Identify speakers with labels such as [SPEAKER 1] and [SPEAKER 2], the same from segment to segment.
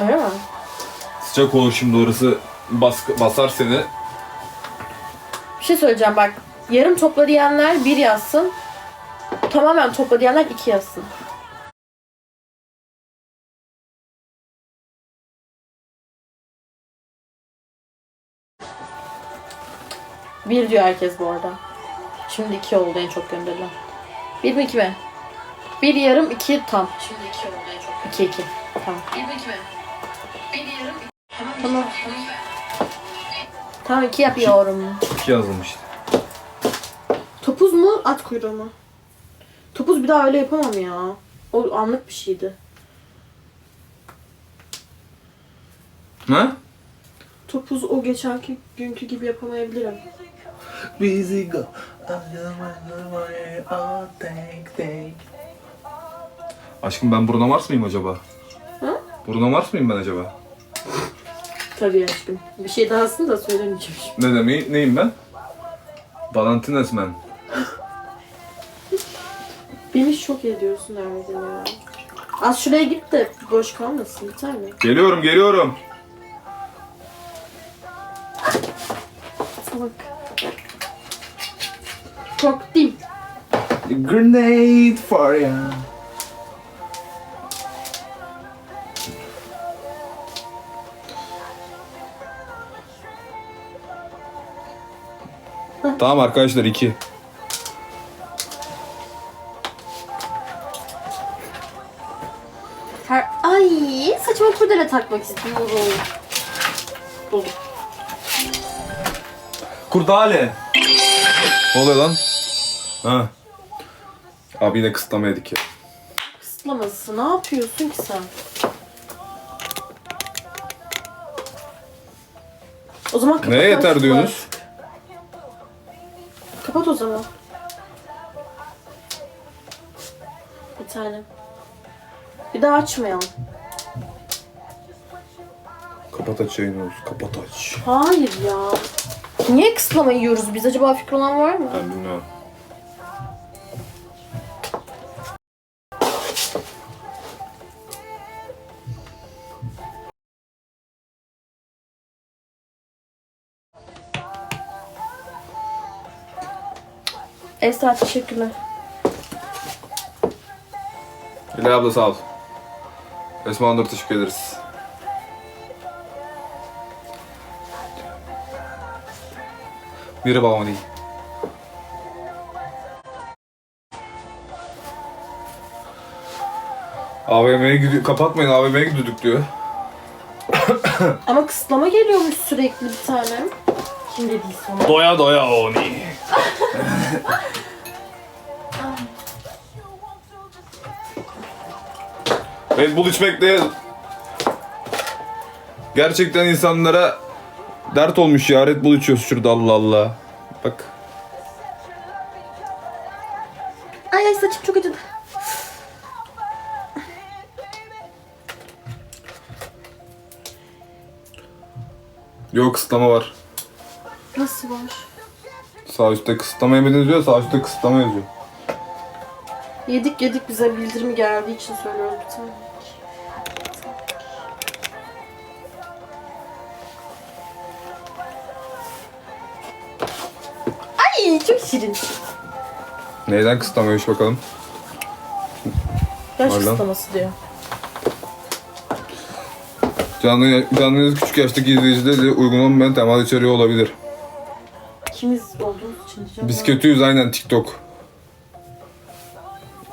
[SPEAKER 1] Öyle mi?
[SPEAKER 2] Sıcak olur şimdi orası bas, basar seni.
[SPEAKER 1] Bir şey söyleyeceğim bak. Yarım topla diyenler bir yazsın. Tamamen topla diyenler iki yazsın. Bir diyor herkes bu arada. Şimdi iki oldu en çok gönderilen. Bir mi iki mi? Bir yarım iki tam. Şimdi iki oldu en çok. İki iki. Tamam. Bir mi iki mi? Tamam. Tamam. İki yapıyorum.
[SPEAKER 2] İki yazılmış işte.
[SPEAKER 1] Topuz mu at kuyruğu mu? Topuz bir daha öyle yapamam ya. O anlık bir şeydi.
[SPEAKER 2] Ha?
[SPEAKER 1] Topuz o geçenki günkü gibi yapamayabilirim.
[SPEAKER 2] Busy go. Aşkım ben Bruno Mars mıyım acaba?
[SPEAKER 1] Hı?
[SPEAKER 2] Bruno Mars mıyım ben acaba?
[SPEAKER 1] Tabii aşkım. Bir şey dahasını da söylemeyeceğim şimdi.
[SPEAKER 2] Ne demeyi, neyim ben? Valentines man.
[SPEAKER 1] Beni şok ediyorsun Ermedin ya. Az şuraya git de boş kalmasın bir tane.
[SPEAKER 2] Geliyorum, geliyorum.
[SPEAKER 1] Salak. Korktum.
[SPEAKER 2] Grenade for ya. Tamam arkadaşlar iki.
[SPEAKER 1] Her... Ay saçıma kurdele takmak istiyorum. Buldum.
[SPEAKER 2] Kurdale. Ne oluyor lan? Ha. Abi yine kısıtlama yedik ya.
[SPEAKER 1] Kısıtlaması. Ne yapıyorsun ki sen? O zaman kapat.
[SPEAKER 2] Neye yeter diyorsunuz?
[SPEAKER 1] O zaman. Bir tane. Bir daha açmayalım.
[SPEAKER 2] Kapat aç yayını. Kapat aç.
[SPEAKER 1] Hayır ya. Niye kısıtlama yiyoruz biz? Acaba fikri olan var mı?
[SPEAKER 2] Ben bilmiyorum.
[SPEAKER 1] Esra teşekkürler.
[SPEAKER 2] Hilal abla sağ ol. Esma Nur teşekkür ederiz. Babam değil. AVM'ye gidiyor. Kapatmayın AVM'ye gidiyorduk diyor.
[SPEAKER 1] Ama kısıtlama geliyormuş sürekli bir tane. Kim dediyse onu.
[SPEAKER 2] Doya doya oni. Red Bull içmek de gerçekten insanlara dert olmuş ya. Red Bull içiyoruz şurada Allah Allah. Bak.
[SPEAKER 1] Ay ay saçım çok acıdı.
[SPEAKER 2] Yok kısıtlama var.
[SPEAKER 1] Nasıl var?
[SPEAKER 2] Sağ üstte kısıtlama yemediniz diyor, sağ üstte kısıtlama yazıyor.
[SPEAKER 1] Yedik yedik bize bildirimi geldiği için söylüyorum bir tane. Ay çok şirin.
[SPEAKER 2] Neyden kısıtlamıyormuş bakalım.
[SPEAKER 1] Yaş
[SPEAKER 2] Pardon.
[SPEAKER 1] kısıtlaması diyor.
[SPEAKER 2] Canlı, canlı küçük yaştaki izleyicide de uygun olmayan temal içeriği olabilir.
[SPEAKER 1] Diyeceğim.
[SPEAKER 2] Biz kötüyüz aynen TikTok.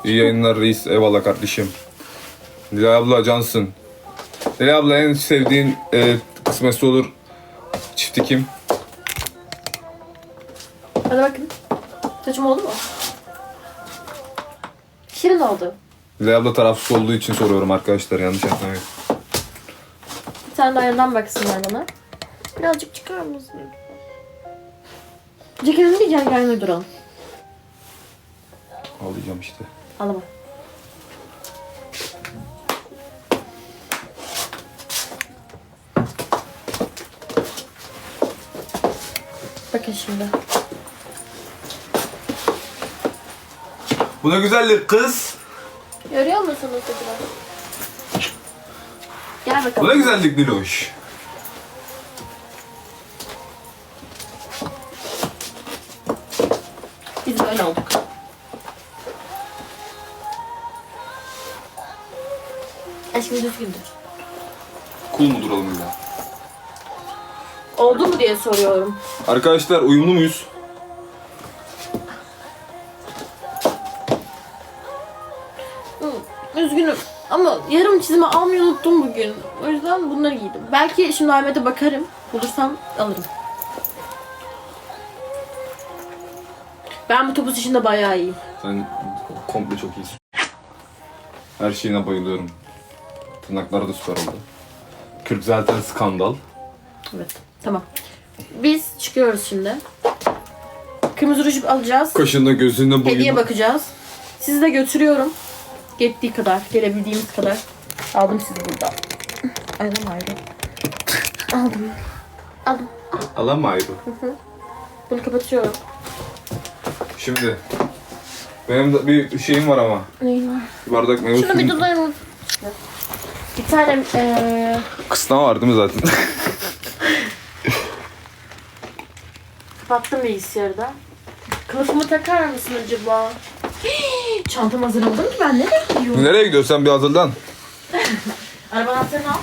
[SPEAKER 2] İyi yayınlar reis. Eyvallah kardeşim. Nilay abla cansın. Nilay abla en sevdiğin e, kısmetse olur. Çifti kim?
[SPEAKER 1] Hadi bakın. Saçım oldu mu? Şirin oldu.
[SPEAKER 2] Nilay abla tarafsız olduğu için soruyorum arkadaşlar yanlış anlamayın.
[SPEAKER 1] Bir tane daha yandan baksınlar bana. Birazcık çıkar mısın? Ceketini değil gel gel duralım.
[SPEAKER 2] Ağlayacağım işte.
[SPEAKER 1] Ağlama. Bakın şimdi.
[SPEAKER 2] Bu ne güzellik kız.
[SPEAKER 1] Görüyor musunuz acaba? Gel
[SPEAKER 2] Bu
[SPEAKER 1] bakalım.
[SPEAKER 2] ne güzellik Diloş.
[SPEAKER 1] Biz böyle olduk. Aşkım düzgündür.
[SPEAKER 2] Cool mu duralım illa?
[SPEAKER 1] Oldu mu diye soruyorum.
[SPEAKER 2] Arkadaşlar uyumlu muyuz?
[SPEAKER 1] Hı, Üzgünüm. Ama yarım çizimi almayı unuttum bugün. O yüzden bunları giydim. Belki şimdi Ahmet'e bakarım. Bulursam alırım. Ben bu topuz işinde bayağı iyiyim.
[SPEAKER 2] Sen komple çok iyisin. Her şeyine bayılıyorum. Tırnakları da süper oldu. Kürk zaten skandal.
[SPEAKER 1] Evet. Tamam. Biz çıkıyoruz şimdi. Kırmızı ruj alacağız.
[SPEAKER 2] Kaşında gözünde
[SPEAKER 1] Hediye
[SPEAKER 2] boyunda.
[SPEAKER 1] bakacağız. Sizi de götürüyorum. Gittiği kadar, gelebildiğimiz kadar. Aldım sizi burada. Ayrım ayrı. Aldım. Aldım.
[SPEAKER 2] Alamaydı.
[SPEAKER 1] Bunu kapatıyorum.
[SPEAKER 2] Şimdi. Benim de bir şeyim var ama.
[SPEAKER 1] Neyin var?
[SPEAKER 2] Bir bardak meyve
[SPEAKER 1] Şunu bir
[SPEAKER 2] suyu.
[SPEAKER 1] mı? Bir tane eee
[SPEAKER 2] Kısna var değil mi zaten?
[SPEAKER 1] kapattım bilgisayarı da. Kılıfımı takar mısın acaba? Hii, Çantam hazırladım ki ben ne bekliyorum?
[SPEAKER 2] Nereye gidiyorsun sen bir hazırlan.
[SPEAKER 1] Araba anahtarını al.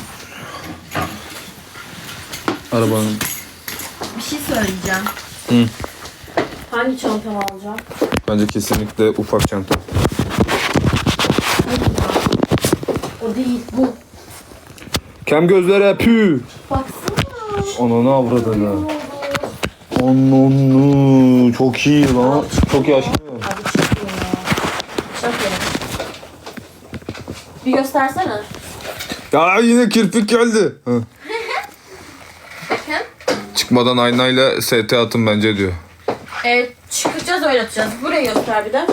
[SPEAKER 2] Arabanın.
[SPEAKER 1] Bir şey söyleyeceğim.
[SPEAKER 2] Hı.
[SPEAKER 1] Hangi çantamı alacağım?
[SPEAKER 2] Bence kesinlikle ufak çanta.
[SPEAKER 1] O değil bu.
[SPEAKER 2] Kem gözlere pü.
[SPEAKER 1] Baksana.
[SPEAKER 2] Ananı avradını. Ananı. Çok iyi lan. Çok iyi aşkım.
[SPEAKER 1] Abi çıkıyor ya. Çok iyi. Bir göstersene.
[SPEAKER 2] Ya yine kirpik geldi. Hı.
[SPEAKER 1] Bakın.
[SPEAKER 2] Çıkmadan aynayla ST atın bence diyor.
[SPEAKER 1] Evet çıkacağız oynatacağız. Burayı göster bir de.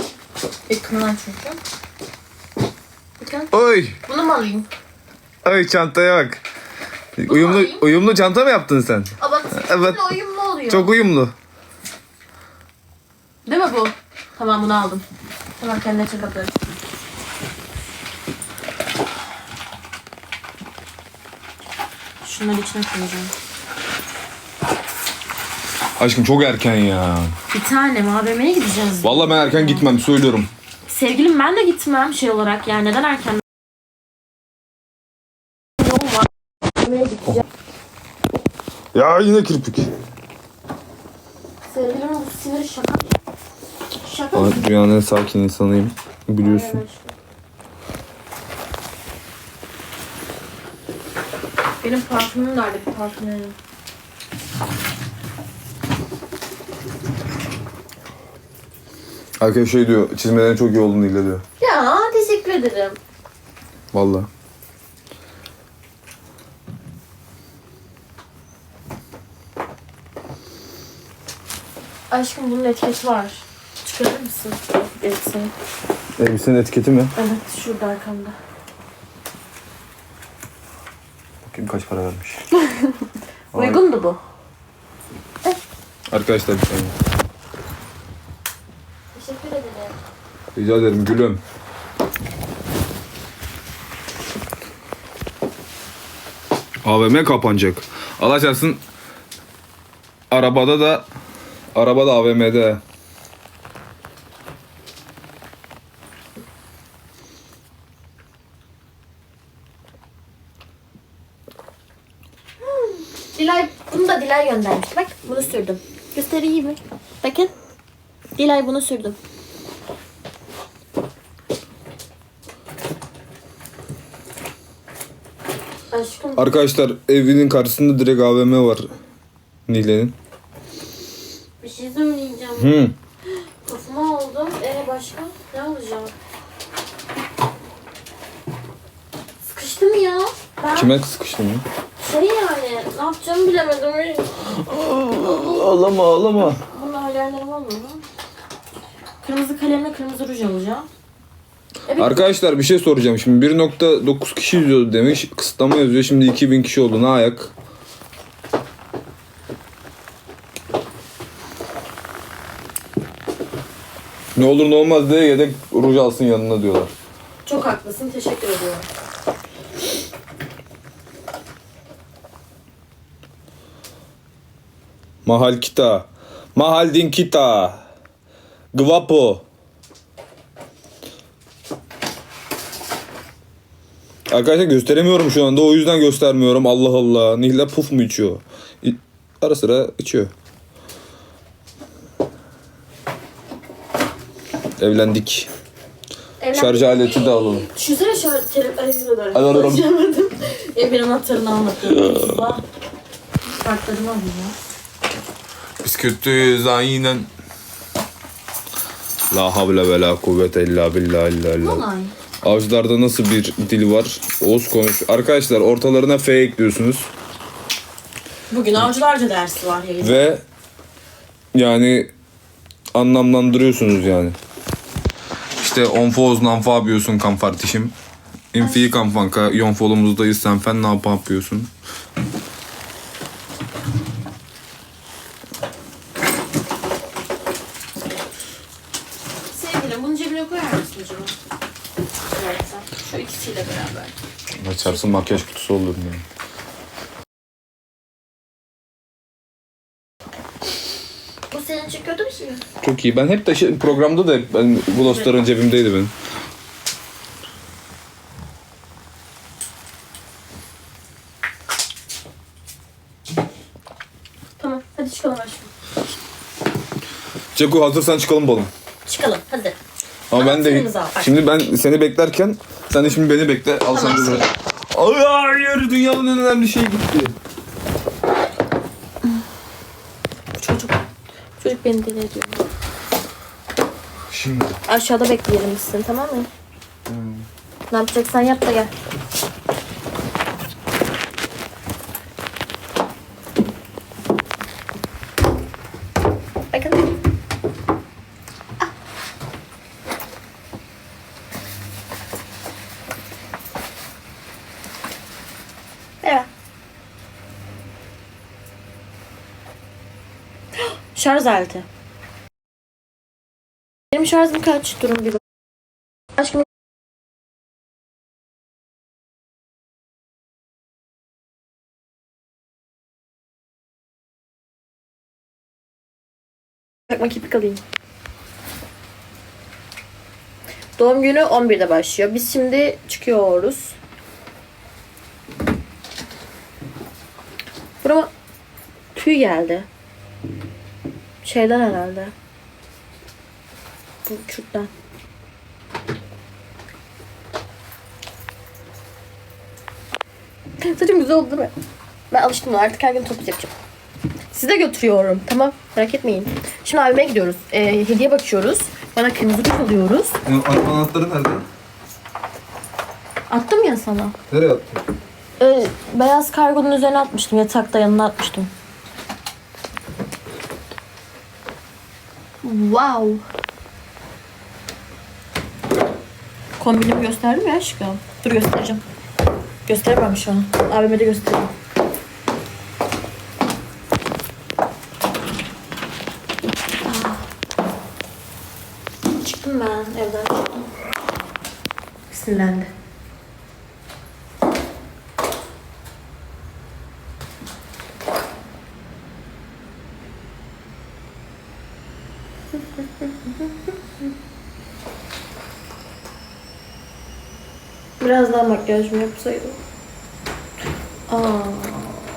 [SPEAKER 1] Yakından çünkü. Bakın.
[SPEAKER 2] Oy.
[SPEAKER 1] Bunu mu alayım?
[SPEAKER 2] Oy çantaya bak. Uyumlu,
[SPEAKER 1] alayım.
[SPEAKER 2] uyumlu çanta mı yaptın sen?
[SPEAKER 1] Aa bak
[SPEAKER 2] Evet.
[SPEAKER 1] uyumlu oluyor.
[SPEAKER 2] Çok uyumlu.
[SPEAKER 1] Değil mi bu? Tamam bunu aldım. Tamam kendine çıkartırım. Şunları içine koyacağım.
[SPEAKER 2] Aşkım çok erken ya.
[SPEAKER 1] Bir tane AVM'ye gideceğiz.
[SPEAKER 2] Vallahi ben erken gitmem söylüyorum.
[SPEAKER 1] Sevgilim ben de gitmem şey olarak yani neden erken? Yol var. AVM'ye gideceğim.
[SPEAKER 2] Ya yine kirpik.
[SPEAKER 1] Sevgilimin bu siniri şaka. Şaka.
[SPEAKER 2] Dünyanın en sakin insanıyım. Biliyorsun.
[SPEAKER 1] Benim parfümüm nerede parfümüm?
[SPEAKER 2] Herkes şey diyor, çizmelerin çok iyi olduğunu ile diyor.
[SPEAKER 1] Ya teşekkür ederim.
[SPEAKER 2] Vallahi.
[SPEAKER 1] Aşkım bunun etiketi var. Çıkarır mısın? Etiketini.
[SPEAKER 2] Elbisenin etiketi mi?
[SPEAKER 1] Evet şurada arkamda.
[SPEAKER 2] Bakayım kaç para vermiş.
[SPEAKER 1] Uygundu bu.
[SPEAKER 2] Arkadaşlar bir saniye.
[SPEAKER 1] Teşekkür ederim.
[SPEAKER 2] Rica ederim gülüm. AVM kapanacak. Allah çarpsın. Arabada da arabada AVM'de.
[SPEAKER 1] Dilay, bunu da Dilay göndermiş. Bak bunu sürdüm. Göstereyim mi? Bakın. Dilay bunu sürdüm. Aşkım
[SPEAKER 2] Arkadaşlar evinin karşısında direkt AVM var. Nile'nin.
[SPEAKER 1] bir şey söyleyeceğim.
[SPEAKER 2] Hı.
[SPEAKER 1] Kafama oldu. Ee başka? Ne alacağım? Sıkıştım ya. Ben
[SPEAKER 2] Kime sıkıştın ya?
[SPEAKER 1] şey yani ne yapacağımı bilemedim.
[SPEAKER 2] Ağlama ağlama.
[SPEAKER 1] Bunun hayallerim olmuyor mu? Kırmızı kalemle kırmızı ruj alacağım. Evet.
[SPEAKER 2] Arkadaşlar bir şey soracağım. Şimdi 1.9 kişi izliyordu demiş. Kısıtlama yazıyor. Şimdi 2000 kişi oldu. Ne ayak? Ne olur ne olmaz diye yedek ruj alsın yanına diyorlar.
[SPEAKER 1] Çok haklısın. Teşekkür ediyorum.
[SPEAKER 2] Mahal kita. Mahal din kita. Gvapo. Arkadaşlar gösteremiyorum şu anda. O yüzden göstermiyorum. Allah Allah. Nihla puf mu içiyor? Ara sıra içiyor. Evlendik. Şarj aleti de alalım.
[SPEAKER 1] Düşünsene şarj telefonu
[SPEAKER 2] Hadi alalım.
[SPEAKER 1] Evin anahtarını almadım. Kartlarımı alayım ya.
[SPEAKER 2] Biz kötüyüz aynen. La havle ve la kuvvete illa billah illa illa.
[SPEAKER 1] Vallahi.
[SPEAKER 2] Avcılarda nasıl bir dil var? Oğuz konuş. Arkadaşlar ortalarına F ekliyorsunuz.
[SPEAKER 1] Bugün avcılarca dersi var yayın.
[SPEAKER 2] Ve yani anlamlandırıyorsunuz yani. İşte onfoz nan yapıyorsun kan kardeşim. Infi kan fanka yon folumuzdayız sen fen ne yap- yapıyorsun?
[SPEAKER 1] Sevgilim bunu cebine koyar mısın acaba? Şu ikisiyle beraber.
[SPEAKER 2] Açarsın makyaj kutusu olur mu?
[SPEAKER 1] Bu senin için kötü bir şey mi?
[SPEAKER 2] Çok iyi. Ben hep taşı programda da hep ben Gloss'ların cebimdeydi benim.
[SPEAKER 1] Tamam hadi çıkalım aşkım.
[SPEAKER 2] Ceku hazırsan çıkalım balım.
[SPEAKER 1] Çıkalım hadi.
[SPEAKER 2] Ama ben de
[SPEAKER 1] al.
[SPEAKER 2] şimdi ben seni beklerken sen de şimdi beni bekle. Al sen de böyle. Ay hayır dünyanın en önemli şeyi gitti.
[SPEAKER 1] Bu çocuk. Çocuk beni deli ediyor.
[SPEAKER 2] Şimdi
[SPEAKER 1] Aşağıda bekleyelim biz seni tamam mı? Ne yapacaksan yap da gel. Şarj aleti. Benim şarjım kaç? Durun bir. Aşkım Bakma kipik alayım. Doğum günü 11'de başlıyor. Biz şimdi çıkıyoruz. Burama tüy geldi. Şeyden herhalde. Bu çürkten. Saçım güzel oldu değil mi? Ben alıştım. Artık her gün topuz yapacağım. Size götürüyorum. Tamam. Merak etmeyin. Şimdi abime gidiyoruz. Ee, hediye bakıyoruz. Bana kırmızı gül alıyoruz.
[SPEAKER 2] anahtarı nerede?
[SPEAKER 1] Attım ya sana.
[SPEAKER 2] Nereye attın?
[SPEAKER 1] Ee, beyaz kargonun üzerine atmıştım. Yatakta yanına atmıştım. Wow. Kombinimi gösterdim ya aşkım. Dur göstereceğim. Gösteremem şu an. Abime de göstereyim. Çıktım ben evden. Sinirlendi. Biraz daha makyaj mı yapsaydım? Aa,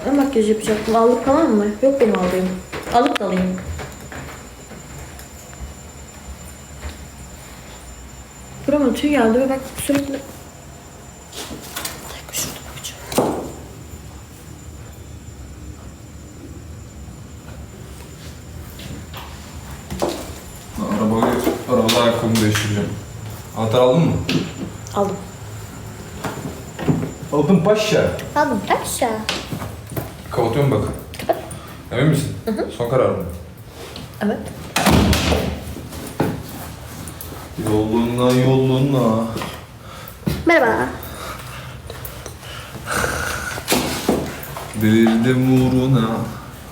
[SPEAKER 1] ne makyaj yapacaktım? Allık falan mı? Yok benim aldığım. Alıp da alayım. Burama tüy geldi ve bak sürekli... Şurada bakacağım.
[SPEAKER 2] Arabayı, arabada ayakkabımı değiştireceğim. Anahtar aldın mı?
[SPEAKER 1] Aldım.
[SPEAKER 2] Aldım paşa.
[SPEAKER 1] Aldım. Aşağı.
[SPEAKER 2] Kapatıyorum bak. Emin misin? Son karar mı?
[SPEAKER 1] Evet.
[SPEAKER 2] Yoluna yoluna.
[SPEAKER 1] Merhaba.
[SPEAKER 2] Delirdim uğruna.